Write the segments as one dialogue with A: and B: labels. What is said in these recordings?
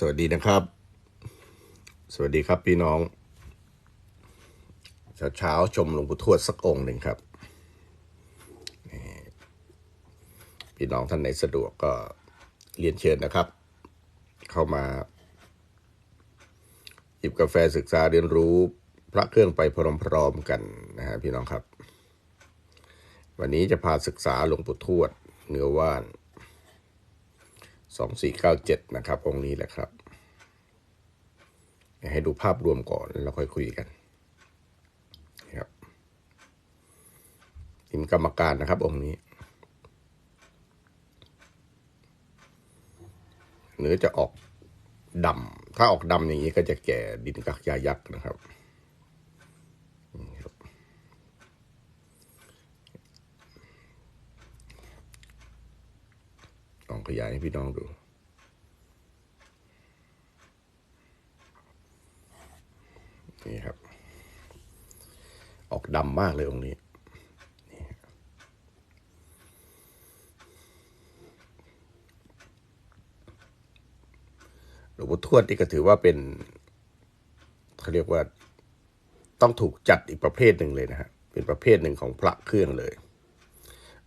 A: สวัสดีนะครับ สวัสดีครับพี่น้อง เช้าเช้าๆชมหลวงปู่ทวดสักองค์หนึ่งครับ พี่น้องท่านไหนสะดวกก็เรียนเชิญนะครับ เข้ามา หยิบกาแฟศึกษาเรียนรู้พระเครื่องไปพร้อมๆกันนะฮะพี่น้องครับ วันนี้จะพาศึกษาหลวงปู่ทวดเนื้อว่าน 2497นะครับองค์นี้แหละครับ ให้ดูภาพรวมก่อนแล้วค่อยคุยกันครับทีมกรรมการนะครับองค์นี้ เนื้อจะออกดำถ้าออกดำอย่างนี้ก็จะแก่ดินกักยายักษ์นะครับนี่ครับ ลอง ขยายให้พี่น้องดู นี่ครับ ออกดำมากเลยองค์นี้นี่หลวงปู่ทวดนี่ก็ถือว่าเป็นเขาเรียกว่าต้องถูกจัดอีกประเภทหนึ่งเลยนะฮะเป็นประเภทหนึ่งของพระเครื่องเลย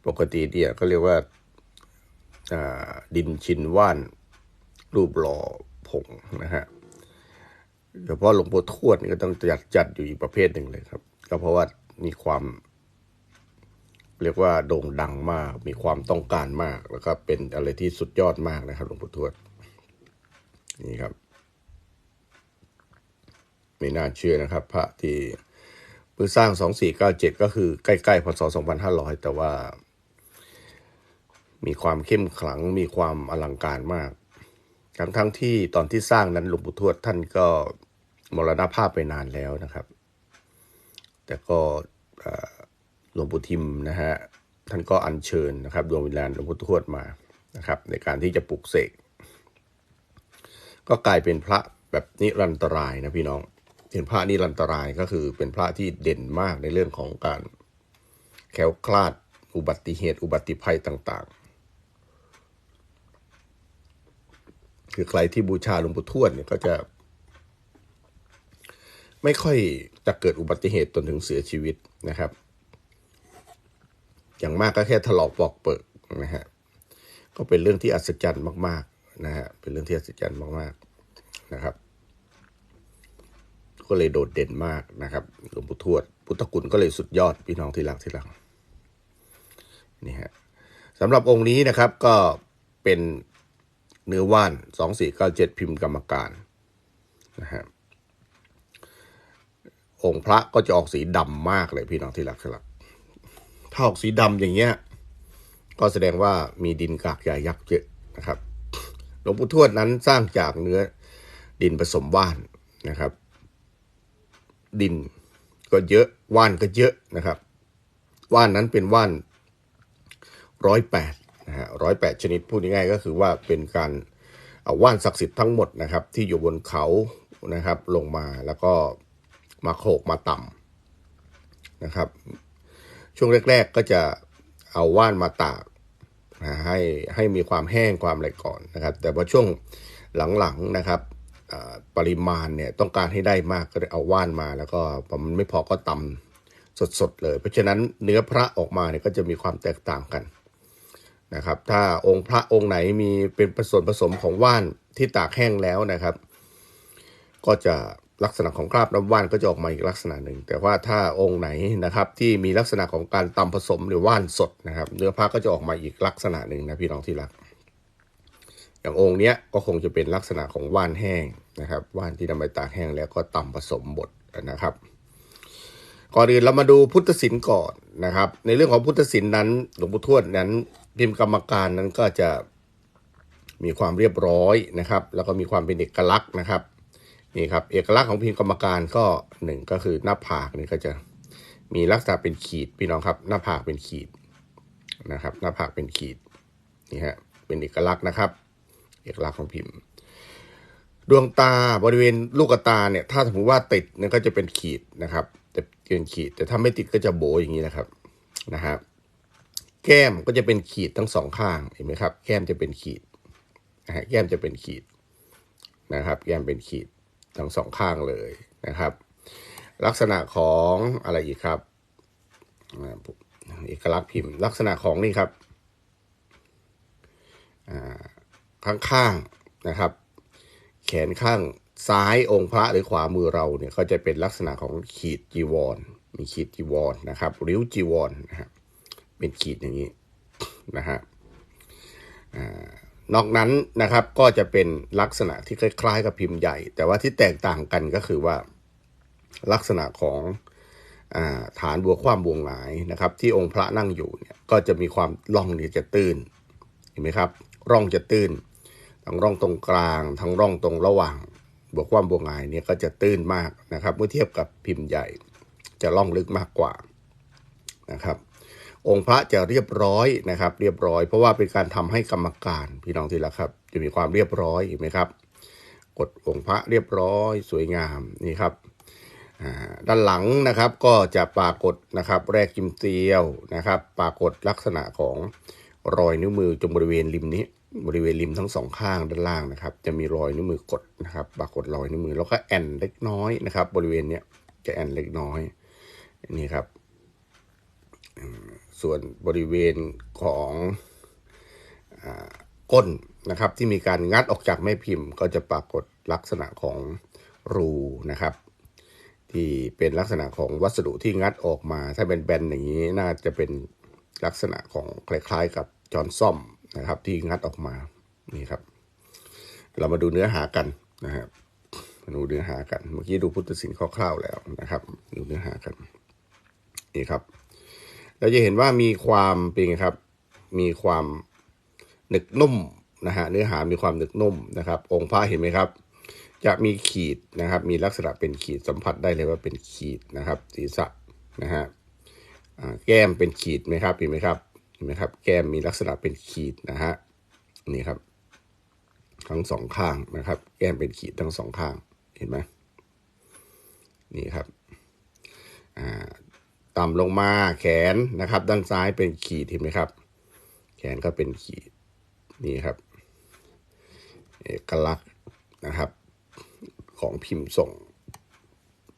A: ปกติเนี่ยเขาเรียกว่า ดินชินว่าน รูปหล่อผงนะฮะเฉพาะหลวงปู่ทวดนี่ก็ต้องจัดจัดอยู่อีกประเภทหนึ่งเลยครับ ก็เพราะว่ามีความ เรียกว่าโด่งดังมาก มีความต้องการมาก แล้วก็เป็นอะไรที่สุดยอดมากนะครับหลวงปู่ทวด นี่ครับ ไม่น่าเชื่อนะครับ พระที่เพิ่งสร้าง2497ก็คือใกล้ๆพศ2500แต่ว่า ความเข้มขลังมีความอลังการมากทั้งทั้งที่ตอนที่สร้างนั้นหลวงปู่ทวดท่านก็มรณภาพไปนานแล้วนะครับ แต่ก็หลวงปู่ทิมนะฮะท่านก็อัญเชิญนะครับดวงวิญญาณหลวงปู่ทวดมานะครับ ในการที่จะปลุกเสกก็กลายเป็นพระแบบนิรันตรายนะพี่น้องเป็นพระนิรันตรายก็คือเป็นพระที่เด่นมากในเรื่องของการแคล้วคลาดอุบัติเหตุ อุบัติภัยต่างๆ คือใครที่บูชาหลวงปู่ทวดเนี่ยก็จะไม่ค่อยจะเกิดอุบัติเหตุจนถึงเสียชีวิตนะครับ อย่างมากก็แค่ถลอกปอกเปิกนะฮะ ก็เป็นเรื่องที่อัศจรรย์มากๆนะฮะ เป็นเรื่องที่อัศจรรย์มากๆนะครับ ก็เลยโดดเด่นมากนะครับ หลวงปู่ทวด พุทธคุณก็เลยสุดยอดพี่น้องที่รักที่รักนี่ฮะสำหรับองค์นี้นะครับก็เป็น เนื้อว่าน 2497 พิมพ์กรรมการนะฮะองค์พระก็จะออกสีดำมากเลยพี่น้องที่รักที่รักถ้าออกสีดำอย่างเงี้ย ก็แสดงว่ามีดินกากใหญ่ยักษ์เยอะนะครับ หลวงปู่ทวดนั้นสร้างจากเนื้อดินผสมว่านนะครับ ดินก็เยอะว่านก็เยอะนะครับ ว่านนั้นเป็นว่านร้อยแปด นะฮะร้อยแปดชนิดพูดง่ายๆก็คือว่าเป็นการเอาว่านศักดิ์สิทธิ์ทั้งหมดนะครับ ที่อยู่บนเขานะครับ ลงมาแล้วก็มาโขกมาต่ำนะครับ ช่วงแรก ๆก็จะเอาว่านมาตากนะให้ให้มีความแห้งความอะไรก่อนนะครับ แต่ว่าช่วงหลังๆนะครับปริมาณเนี่ยต้องการให้ได้มากก็เลยเอาว่านมา แล้วก็พอมันไม่พอก็ตำสดๆเลย เพราะฉะนั้นเนื้อพระออกมาเนี่ยก็จะมีความแตกต่างกัน นะครับ ถ้าองค์พระองค์ไหนมีเป็นผสมผสมของว่านที่ตากแห้งแล้วนะครับ ก็จะลักษณะของคราบน้ำว่านก็จะออกมาอีกลักษณะหนึ่ง แต่ว่าถ้าองค์ไหนนะครับที่มีลักษณะของการตำผสมหรือว่านสดนะครับ เนื้อผ้าก็จะออกมาอีกลักษณะหนึ่งนะพี่น้องที่รัก อย่างองค์เนี้ยก็คงจะเป็นลักษณะของว่านแห้งนะครับ ว่านที่นำไปตากแห้งแล้วก็ตำผสมบดนะครับ ก่อนอื่นเรามาดูพุทธศิลป์ก่อนนะครับ ในเรื่องของพุทธศิลป์นั้น หลวงปู่ทวดนั้น พิมพ์กรรมการนั้นก็จะมีความเรียบร้อยนะครับ แล้วก็มีความเป็นเอกลักษณ์นะครับนี่ครับเอกลักษณ์ของพิมพ์กรรมการก็หนึ่งก็คือหน้าผากนี่ก็จะมีลักษณะเป็นขีดพี่น้องครับ หน้าผากเป็นขีดนะครับ หน้าผากเป็นขีดนี่ฮะเป็นเอกลักษณ์นะครับ เอกลักษณ์ของพิมพ์ ดวงตาบริเวณลูกตาเนี่ย ถ้าสมมติว่าติดเนี่ยก็จะเป็นขีดนะครับจะเป็นขีดแต่ถ้าไม่ติดก็จะโบอย่างนี้นะครับนะครับ แก้มก็จะเป็นขีดทั้งสองข้างเห็นไหมครับ แก้มจะเป็นขีดนะฮะแก้มจะเป็นขีดนะครับ แก้มเป็นขีดทั้งสองข้างเลยนะครับ ลักษณะของอะไรอีกครับเอกลักษณ์พิมพ์ ลักษณะของนี่ครับข้างๆนะครับ แขนข้างซ้ายองค์พระหรือขวามือเราเนี่ยก็จะเป็นลักษณะของขีดจีวรมีขีดจีวรนะครับ ริ้วจีวรนะครับ เป็นขีดอย่างนี้นะฮะอ่านอกนั้นนะครับก็จะเป็นลักษณะที่คล้ายๆ กับพิมพ์ใหญ่ แต่ว่าที่แตกต่างกันก็คือว่าลักษณะของอฐานบัวคว่ำบัวหงายนะครับ ที่องค์พระนั่งอยู่เนี่ยก็จะมีความร่องเนี่ยจะตื้นเห็นไหมครับ ร่องจะตื้น ทั้งร่องตรงกลาง ทั้งร่องตรงระหว่างบวกความบวกหงายเนี่ยก็จะตื้นมากนะครับ เมื่อเทียบกับพิมพ์ใหญ่ จะร่องลึกมากกว่านะครับ องค์พระจะเรียบร้อยนะครับ เรียบร้อย เพราะว่าเป็นการทำให้กรรมการพี่น้องที่รักครับ จะมีความเรียบร้อยเห็นไหมครับ กดองค์พระเรียบร้อย สวยงามนี่ครับด้านหลังนะครับก็จะปรากฏนะครับแรกกิมเตียวนะครับ ปรากฏลักษณะของรอยนิ้วมือตรงบริเวณริมนี้ บริเวณริมทั้งสองข้างด้านล่างนะครับ จะมีรอยนิ้วมือกดนะครับ ปรากฏรอยนิ้วมือแล้วก็แอนเล็กน้อยนะครับ บริเวณเนี้ยจะแอนเล็กน้อยนี่ครับ ส่วนบริเวณของอก้นนะครับที่มีการงัดออกจากแม่พิมพ์ ก็จะปรากฏลักษณะของรูนะครับ ที่เป็นลักษณะของวัสดุที่งัดออกมา ถ้าเป็นแบนอย่างนี้น่าจะเป็นลักษณะของคล้ายๆกับจอนซ่อมนะครับที่งัดออกมานี่ครับ เรามาดูเนื้อหากันนะครับมาดูเนื้อหากัน เมื่อกี้ดูพุทธศิลป์คร่าวๆแล้วนะครับ ดูเนื้อหากันนี่ครับ เราจะเห็นว่ามีความเป็นไงครับ มีความหนึกนุ่มนะฮะเนื้อหามีความหนึกนุ่มนะครับ องค์พระเห็นไหมครับ จะมีขีดนะครับ มีลักษณะเป็นขีดสัมผัสได้เลยว่าเป็นขีดนะครับศีรษะนะฮะแก้มเป็นขีดไหมครับเห็นไหมครับเห็นไหมครับ แก้มมีลักษณะเป็นขีดนะฮะนี่ครับ ทั้งสองข้างนะครับ แก้มเป็นขีดทั้งสองข้างเห็นไหมนี่ครับอ่า ต่ำลงมาแขนนะครับ ด้านซ้ายเป็นขีดเห็นไหมครับ แขนก็เป็นขีดนี่ครับ เอกลักษณ์นะครับ ของพิมพ์ส่ง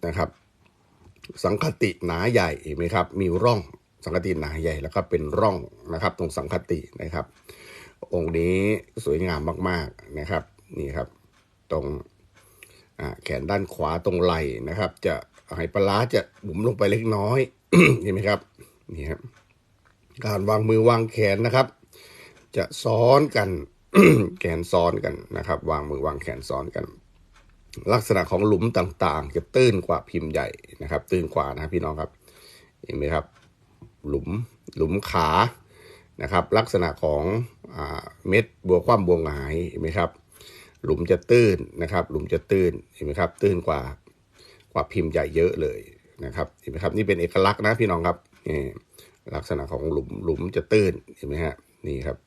A: นะครับ สังคติหนาใหญ่เห็นไหมครับ มีร่องสังคติหนาใหญ่แล้วก็เป็นร่องนะครับ ตรงสังคตินะครับ องค์นี้สวยงามมาก ๆนะครับนี่ครับ ตรงแขนด้านขวาตรงไหล่นะครับ จะ ไหปลาร้าจะบุ๋มลงไปเล็กน้อยเห็นไหมครับนี่ครับการวางมือวางแขนนะครับ จะซ้อนกันแขนซ้อนกันนะครับ วางมือวางแขนซ้อนกัน ลักษณะของหลุมต่างๆ จะตื้นกว่าพิมพ์ใหญ่นะครับ ตื้นกว่านะพี่น้องครับ เห็นไหมครับ หลุมหลุมขานะครับ ลักษณะของอเม็ดบัวคว่ำบัวหงายเห็นไหมครับ หลุมจะตื้นนะครับ หลุมจะตื้นเห็นไหมครับ ตื้นกว่า กว่าพิมพ์ใหญ่เยอะเลยนะครับเห็นไหมครับนี่เป็นเอกลักษณ์นะพี่น้องครับนี่ลักษณะของหลุมหลุมจะตื้นเห็นไหมฮะนี่ครับ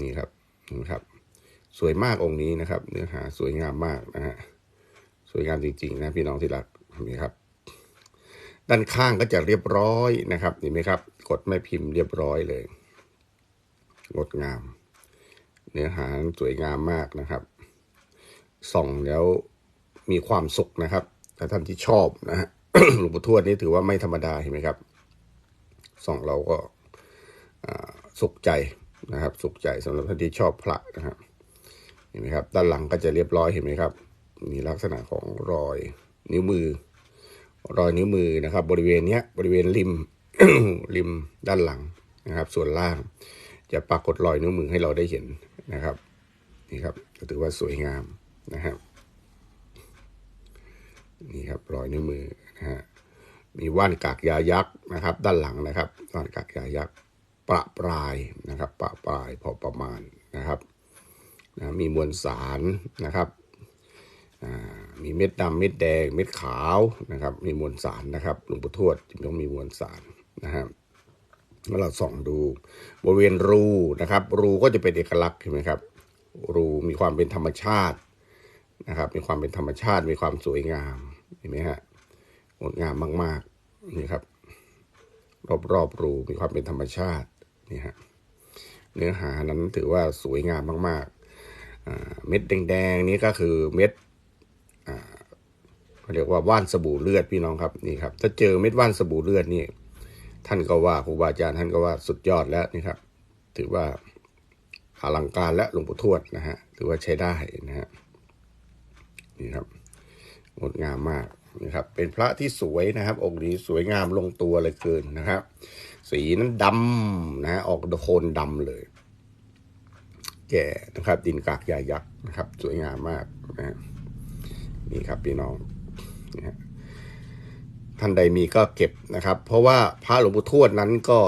A: นี่ครับนี่ครับ สวยมากองค์นี้นะครับ เนื้อหาสวยงามมากนะฮะสวยงามจริงๆนะพี่น้องที่รักนี่ครับ ด้านข้างก็จะเรียบร้อยนะครับเห็นไหมครับ กดแม่พิมพ์เรียบร้อยเลยงดงาม เนื้อหาสวยงามมากนะครับส่องแล้ว มีความสุขนะครับถ้าท่านที่ชอบนะฮะหลวงปู่ทวดนี่ถือว่าไม่ธรรมดาเห็นไหมครับส่องเราก็สุขใจนะครับ สุขใจสำหรับท่านที่ชอบพระนะครับเห็นไหมครับ ด้านหลังก็จะเรียบร้อยเห็นไหมครับ มีลักษณะของรอยนิ้วมือ รอยนิ้วมือนะครับ บริเวณเนี้ยบริเวณริมริมด้านหลังนะครับ ส่วนล่างจะปรากฏรอยนิ้วมือให้เราได้เห็นนะครับนี่ครับก็ถือว่าสวยงามนะครับ นี่ครับรอยนิ้วมือนะฮะมีว่านกากยายักษ์นะครับ ด้านหลังนะครับว่านกากยายักษ์ประปรายนะครับ ประปรายพอประมาณนะครับนะมีมวลสารนะครับมีเม็ดดำเม็ดแดง เม็ดขาวนะครับ มีมวลสารนะครับหลวงปู่ทวดจึงต้องมีมวลสารนะครับเมื่อเราส่องดูบริเวณรูนะครับ รูก็จะเป็นเอกลักษณ์เห็นไหมครับ รูมีความเป็นธรรมชาตินะครับ มีความเป็นธรรมชาติ มีความสวยงาม เห็นไหมฮะงดงามมากๆนี่ครับรอบรอบๆรูมีความเป็นธรรมชาตินี่ฮะเนื้อหานั้นถือว่าสวยงามมากๆเม็ดแดงๆนี้ก็คือเม็ดเขาเรียกว่าว่านสบู่เลือดพี่น้องครับนี่ครับ ถ้าเจอเม็ดว่านสบู่เลือดนี่ท่านก็ว่าครูบาอาจารย์ท่านก็ว่าสุดยอดแล้วนี่ครับ ถือว่าอลังการและหลวงปู่ทวดนะฮะถือว่าใช้ได้นะฮะนี่ครับ งดงามมากนี่ครับ เป็นพระที่สวยนะครับ องค์นี้สวยงามลงตัวเลยเกินนะครับ สีนั้นดำนะฮะออกโทนดำเลย แก่นะครับ ดินกากใหญ่ยักษ์นะครับ สวยงามมากนะนี่ครับพี่น้องนะท่านใดมีก็เก็บนะครับ เพราะว่าพระหลวงปู่ทวดนั้นก็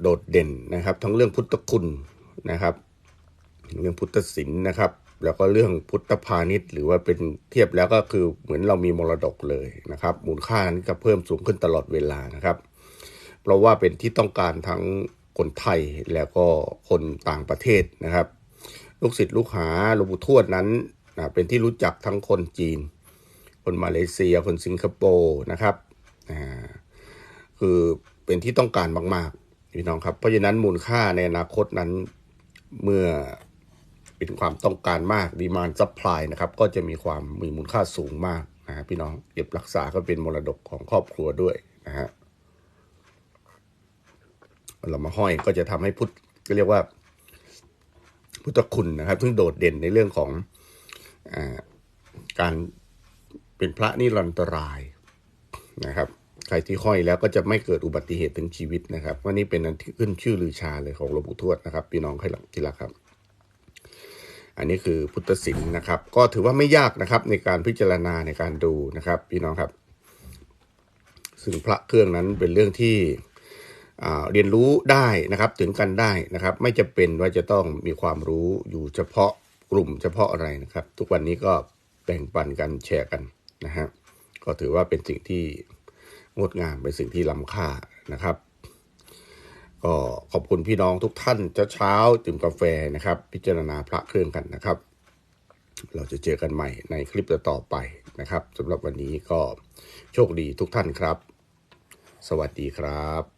A: โดดเด่นนะครับ ทั้งเรื่องพุทธคุณนะครับ เรื่องพุทธศิลป์นะครับ แล้วก็เรื่องพุทธพาณิชย์ หรือว่าเป็นเทียบแล้วก็คือเหมือนเรามีมรดกเลยนะครับมูลค่านั้นก็เพิ่มสูงขึ้นตลอดเวลานะครับ เพราะว่าเป็นที่ต้องการทั้งคนไทยแล้วก็คนต่างประเทศนะครับ ลูกศิษย์ลูกหาหลวงปู่ทวดนั้นนะเป็นที่รู้จักทั้งคนจีน คนมาเลเซีย คนสิงคโปร์นะครับคือเป็นที่ต้องการมากๆพี่น้องครับ เพราะฉะนั้นมูลค่าในอนาคตนั้นเมื่อ เป็นความต้องการมากดีมานซัพพลายนะครับก็จะมีความมีมูลค่าสูงมากนะฮะพี่น้องเก็บรักษาก็เป็นมรดกของครอบครัวด้วยนะฮะเรามาห้อยก็จะทำให้พุทธก็เรียกว่า พุทธคุณนะครับซึ่งโดดเด่นในเรื่องของอาการเป็นพระนิรันตรายนะครับ ใครที่ห้อยแล้วก็จะไม่เกิดอุบัติเหตุถึงชีวิตนะครับว่านี่เป็นอันที่ขึ้นชื่อลือชาเลยของหลวงปู่ทวดนะครับ พี่น้องให้หลักที่รักครับ อันนี้คือพุทธศิลป์นะครับ ก็ถือว่าไม่ยากนะครับในการพิจารณาในการดูนะครับ พี่น้องครับ ซึ่งพระเครื่องนั้นเป็นเรื่องที่เรียนรู้ได้นะครับถึงกันได้นะครับ ไม่จะเป็นว่าจะต้องมีความรู้อยู่เฉพาะกลุ่มเฉพาะอะไรนะครับ ทุกวันนี้ก็แบ่งปันกันแชร์กันนะฮะก็ถือว่าเป็นสิ่งที่งดงามเป็นสิ่งที่ล้ำค่านะครับ ก็ขอบคุณพี่น้องทุกท่านเช้าๆดื่มกาแฟนะครับ พิจารณาพระเครื่องกันนะครับ เราจะเจอกันใหม่ในคลิปต่อไปนะครับสำหรับวันนี้ก็โชคดีทุกท่านครับ สวัสดีครับ